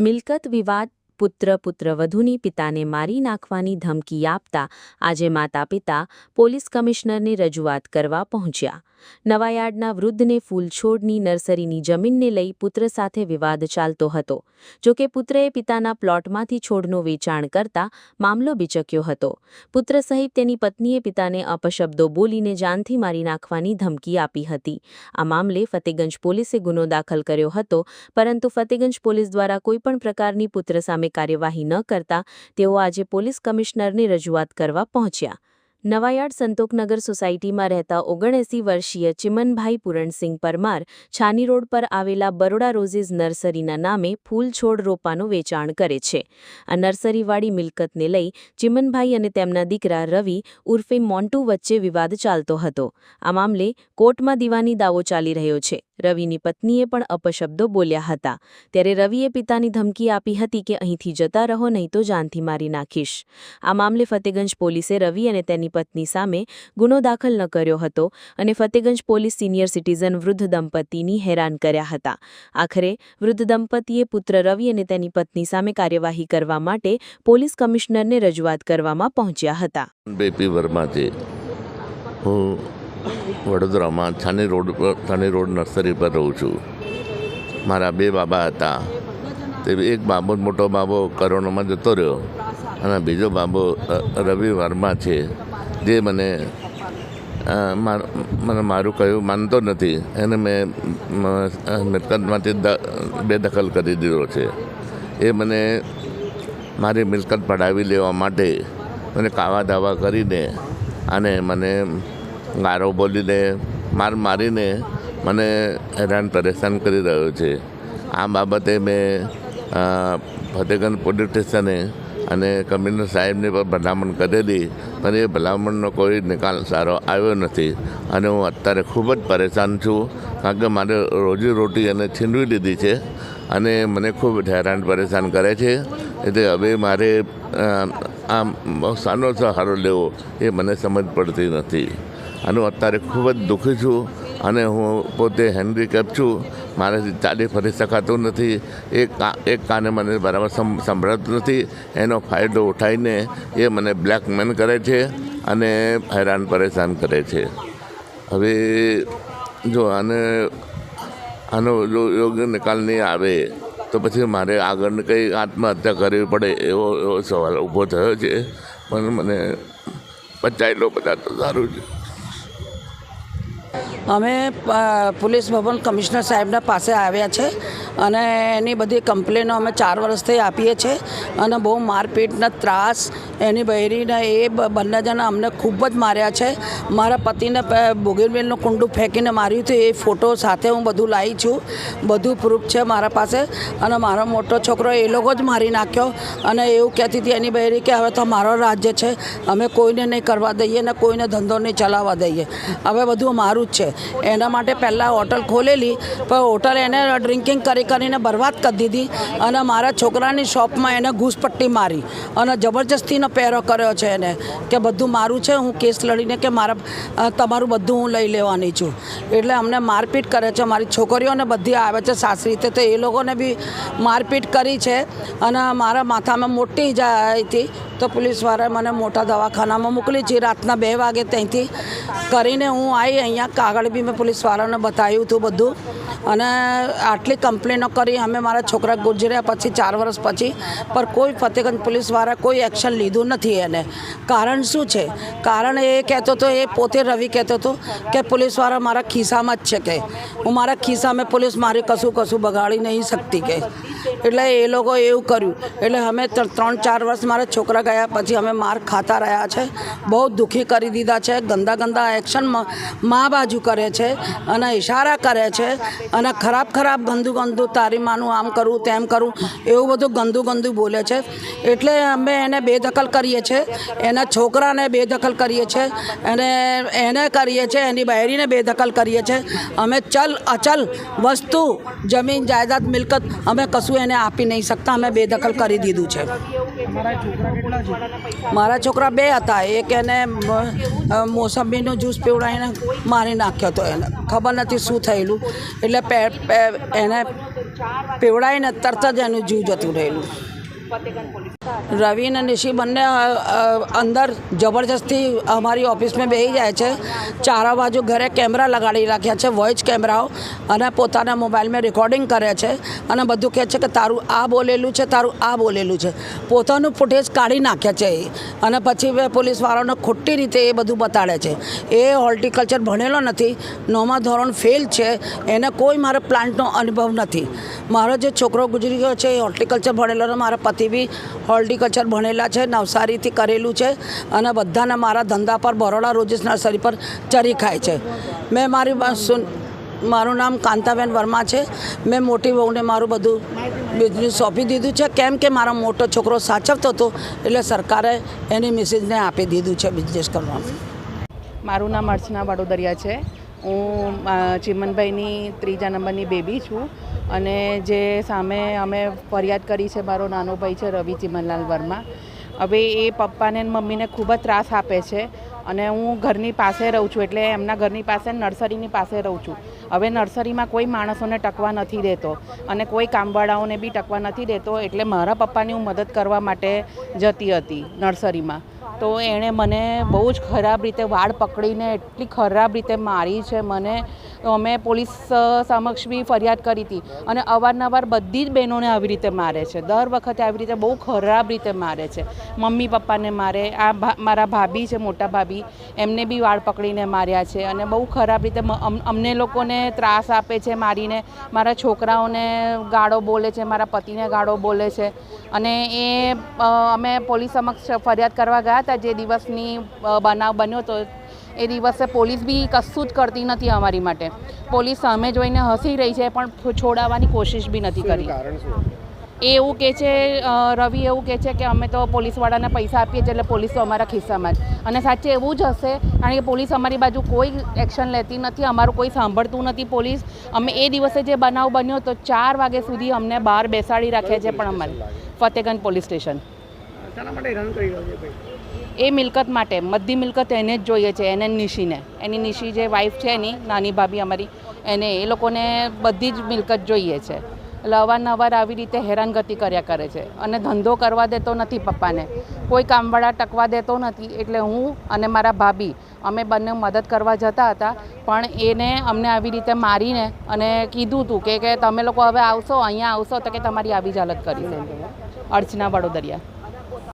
મિલકત વિવાદ પુત્ર પુત્રવધુની પિતાને મારી નાખવાની ધમકી આપતા આજે માતા પિતા પોલીસ કમિશનરને રજૂઆત કરવા પહોંચ્યા. નવાયાર્ડના વૃદ્ધને ફૂલછોડની નર્સરીની જમીનને લઈ પુત્ર સાથે વિવાદ ચાલતો હતો. જોકે પુત્રએ પિતાના પ્લોટમાંથી છોડનું વેચાણ કરતા મામલો બિચક્યો હતો. પુત્ર સહિત તેની પત્નીએ પિતાને અપશબ્દો બોલીને જાનથી મારી નાખવાની ધમકી આપી હતી. આ મામલે ફતેગંજ પોલીસે ગુનો દાખલ કર્યો હતો, પરંતુ ફતેગંજ પોલીસ દ્વારા કોઈપણ પ્રકારની પુત્ર સામે કાર્યવાહી ન કરતા તેઓ આજે પોલીસ કમિશનરની રજૂઆત કરવા પહોંચ્યા. નવાયાર્ડ સંતોકનગર સોસાયટીમાં રહેતા ઓગણએંસી વર્ષીય ચિમનભાઈ પૂરણસિંહ પરમાર છાની રોડ પર આવેલા બરોડા રોઝીઝ નર્સરીના નામે ફૂલ છોડ રોપાનું વેચાણ કરે છે. આ નર્સરીવાળી મિલકતને લઈ ચિમનભાઈ અને તેમના દીકરા રવિ ઉર્ફે મોન્ટુ વચ્ચે વિવાદ ચાલતો હતો. આ મામલે કોર્ટમાં દીવાની દાવો ચાલી રહ્યો છે. રવિની પત્નીએ પણ અપશબ્દો બોલ્યા હતા. ત્યારે રવિએ પિતાની ધમકી આપી હતી કે અહીંથી જતા રહો, નહીં તો જાનથી મારી નાખીશ. આ મામલે ફતેગંજ પોલીસે રવિ અને તેની પત્ની સામે ગુનો દાખલ ન કર્યો હતો અને ફતેગંજ પોલીસ સિનિયર સિટીઝન વૃદ્ધ દંપતીની હેરાન કર્યા હતા. આખરે વૃદ્ધ દંપતીએ પુત્ર રવિ અને તેની પત્ની સામે કાર્યવાહી કરવા માટે પોલીસ કમિશનરને રજૂઆત કરવામાં પહોંચ્યા હતા. બેપી વર્મા છે. હું વડોદરામાં થાને રોડ પર છાની રોડ નર્સરી પર રહું છું. મારા બે બાબા હતા. તે એક બાબો, મોટો બાબો કરોનામાં જતો રહ્યો અને બીજો બાબો રવિ વર્મા છે. જે મને મને મારું કહ્યું માનતો નથી. એને મેં મિલકતમાંથી બેદખલ કરી દીધો છે. એ મને મારી મિલકત પડાવી લેવા માટે મને કાવા દાવા કરીને અને મને ગારો બોલીને માર મારીને મને હેરાન પરેશાન કરી રહ્યો છે. આ બાબતે મેં ફતેગંજ પોલીસ સ્ટેશને અને કમિશનર સાહેબની પણ ભલામણ કરેલી પણ એ ભલામણનો કોઈ નિકાલ સારો આવ્યો નથી. અને હું અત્યારે ખૂબ જ પરેશાન છું, કારણ કે મારે રોજીરોટી એને છીનવી લીધી છે, અને મને ખૂબ હેરાન પરેશાન કરે છે. એટલે હવે મારે આમ સાનો સહારો લેવો એ મને સમજ પડતી નથી. આનું અત્યારે ખૂબ જ દુઃખી છું, અને હું પોતે હેન્ડીકેપ છું મારાથી ચાલી ફરી શકાતું નથી. એક એક કાને મને બરાબર સંભળાતું નથી. એનો ફાયદો ઉઠાવીને એ મને બ્લેકમેન કરે છે અને હેરાન પરેશાન કરે છે. હવે જો આને, આનો જો યોગ્ય નિકાલ નહીં આવે, તો પછી મારે આગળ કંઈ આત્મહત્યા કરવી પડે એવો એવો સવાલ ઊભો થયો છે. પણ મને બચાવી લો બધા તો સારું છે. અમે પોલીસ ભવન કમિશનર સાહેબના પાસે આવ્યા છે અને એની બધી કમ્પ્લેનો અમે ચાર વર્ષથી આપીએ છીએ અને બહુ મારપીટના ત્રાસ, એની બહેરીને એ બંને જણા અમને ખૂબ જ માર્યા છે. મારા પતિને બોગીનવેલનું કુંડું ફેંકીને માર્યું હતું. એ ફોટો સાથે હું બધું લાવી છું. બધું પ્રૂફ છે મારા પાસે અને મારો મોટો છોકરો એ લોકો જ મારી નાખ્યો અને એવું કહેતી હતી એની બહેરી કે હવે તો મારો રાજ્ય છે. અમે કોઈને નહીં કરવા દઈએ ને કોઈને ધંધો નહીં ચલાવવા દઈએ. હવે બધું મારું જ છે. એના માટે પહેલાં હોટલ ખોલેલી, પણ હોટલ એને ડ્રિંકિંગ કરી કરીને બરબાદ કરી દીધી અને મારા છોકરાની શોપમાં એને ઘૂસપટ્ટી મારી અને જબરજસ્તીનો પહેરો કર્યો છે એને કે બધું મારું છે, હું કેસ લડીને કે મારા તમારું બધું હું લઈ લેવાની છું. એટલે અમને મારપીટ કરે છે, મારી છોકરીઓને બધી આવે છે, સાસરી રીતે તો એ લોકોને બી મારપીટ કરી છે અને મારા માથામાં મોટી ઈજા હતી તો પોલીસવાળાએ મને મોટા દવાખાનામાં મોકલી છે રાતના બે વાગે ત્યાંથી કરીને હું આવી અહીંયા કાગળ બી મેં પોલીસવાળાને બતાવ્યું હતું બધું. અને આટલી કમ્પ્લેનો કરી, અમે મારા છોકરા ગુજર્યા પછી, ચાર વર્ષ પછી પર કોઈ ફતેગંજ પોલીસવાળા કોઈ એક્શન લીધું નથી એને. કારણ શું છે? કારણ એ કહેતો હતો એ પોતે રવિ કહેતો હતો કે પોલીસવાળા મારા ખિસ્સામાં જ છે કે. હું મારા ખિસ્સામાં પોલીસ મારી કશું કશું બગાડી નહીં શકતી કે. એટલે એ લોકો એવું કર્યું. એટલે અમે ત્રણ ચાર વર્ષ મારા છોકરા ગયા, પછી અમે માર ખાતા રહ્યા છે. બહુ દુઃખી કરી દીધા છે. ગંદા ગંદા એક્શન મા બાજુ કરે છે અને ઇશારા કરે છે અને ખરાબ ખરાબ ગંદુ ગંદુ તારી માનું આમ કરું, તેમ કરું, એવું બધું ગંદુ ગંદુ બોલે છે. એટલે અમે એને બેદખલ કરીએ છીએ એના છોકરાને બેદખલ કરીએ છીએ અને એને કરીએ છીએ એની બહેરીને બેદખલ કરીએ છીએ અમે ચલ અચલ વસ્તુ, જમીન, જાયદાદ, મિલકત અમે કશું એને આપી નહીં શકતા. અમે બેદખલ કરી દીધું છે. મારા છોકરા બે હતા. એક એને મોસંબીનો જ્યુસ પીવડાવીને મારી નાખ્યો હતો એને. ખબર નથી શું થયેલું. એટલે એને પીવડાવીને તરત જ એનું જીવ જતું રહેલું. રવિ અને નિશી બંને અંદર જબરજસ્તી અમારી ઓફિસમાં બેસી જાય છે. ચારા બાજુ ઘરે કેમેરા લગાડી રાખ્યા છે, વોઇસ કેમેરાઓ, અને પોતાના મોબાઈલમાં રેકોર્ડિંગ કરે છે અને બધું કહે છે કે તારું આ બોલેલું છે, તારું આ બોલેલું છે. પોતાનું ફૂટેજ કાઢી નાખ્યા છે એ. અને પછી પોલીસવાળાને ખોટી રીતે એ બધું બતાડે છે. એ હોર્ટિકલ્ચર ભણેલો નથી નવમા ધોરણ ફેલ છે, એને કોઈ મારા પ્લાન્ટનો અનુભવ નથી. મારો જે છોકરો ગુજરી ગયો છે, એ હોર્ટિકલ્ચર ભણેલો મારા પતિ બી હોર્ટિકલ્ચર ભણેલા છે, નવસારીથી કરેલું છે અને બધાને મારા ધંધા પર બરોડા રોજીસ નર્સરી પર ચરી ખાય છે. મેં મારી મારું નામ કાંતાબેન વર્મા છે. મેં મોટી વહુને મારું બધું બિઝનેસ સોંપી દીધું છે. કેમ કે મારો મોટો છોકરો સાચવતો હતો, એટલે સરકારે એની મિસિસને આપી દીધું છે બિઝનેસ કરવાનું. મારું નામ અર્ચના વડોદરિયા છે. હું ચિમનભાઈની ત્રીજા નંબરની બેબી છું. અને જે સામે અમે ફરિયાદ કરી છે મારો નાનો ભાઈ છે રવિ ચિમનલાલ વર્મા. હવે એ પપ્પાને મમ્મીને ખૂબ જ ત્રાસ આપે છે અને હું ઘરની પાસે રહું છું એટલે એમના ઘરની પાસે નર્સરીની પાસે રહું છું. હવે નર્સરીમાં કોઈ માણસોને ટકવા નથી દેતો અને કોઈ કામવાળાઓને બી ટકવા નથી દેતો એટલે મારા પપ્પાની હું મદદ કરવા માટે જતી હતી નર્સરીમાં. તો એણે મને બહુ જ ખરાબ રીતે વાળ પકડીને એટલી ખરાબ રીતે મારી છે મને. તો અમે પોલીસ સમક્ષ બી ફરિયાદ કરી હતી. અને અવારનવાર બધી જ બહેનોને આવી રીતે મારે છે. દર વખતે આવી રીતે બહુ ખરાબ રીતે મારે છે. મમ્મી પપ્પાને મારે, આ મારા ભાભી છે, મોટા ભાભી, એમને બી વાળ પકડીને માર્યા છે. અને બહુ ખરાબ રીતે અમને લોકોને ત્રાસ આપે છે મારીને. મારા છોકરાઓને ગાળો બોલે છે, મારા પતિને ગાળો બોલે છે. અને એ અમે પોલીસ સમક્ષ ફરિયાદ કરવા ગયા હતા જે દિવસની બનાવ બન્યો તો એ દિવસે પોલીસ બી કશું જ કરતી નથી અમારી માટે. પોલીસ સામે જોઈને હસી રહી છે પણ છોડાવવાની કોશિશ બી નથી કરી. એ એવું કહે છે રવિ એવું કહે છે કે અમે તો પોલીસવાળાને પૈસા આપીએ છીએ એટલે પોલીસ તો અમારા ખિસ્સામાં જ. અને સાચે એવું જ હશે કારણ કે પોલીસ અમારી બાજુ કોઈ એક્શન લેતી નથી અમારું કોઈ સાંભળતું નથી પોલીસ. અમે એ દિવસે જે બનાવ બન્યો તો ચાર વાગ્યા સુધી અમને બહાર બેસાડી રાખ્યા છે પણ અમારે ફતેગંજ પોલીસ સ્ટેશન. એ મિલકત માટે બધી મિલકત એને જ જોઈએ છે, એને નિશીને. એની નિશી જે વાઈફ છે એની, નાની ભાભી અમારી, એને એ લોકોને બધી જ મિલકત જોઈએ છે. એટલે અવારનવાર આવી રીતે હેરાનગતિ કર્યા કરે છે. અને ધંધો કરવા દેતો નથી પપ્પાને. કોઈ કામવાળા ટકવા દેતો નથી, એટલે હું અને મારા ભાભી, અમે બંને મદદ કરવા જતા હતા, પણ એને અમને આવી રીતે મારીને અને કીધું હતું કે કે તમે લોકો હવે આવશો, અહીંયા આવશો તો કે તમારી આવી જ હાલત કરી અર્ચના વડોદરિયા.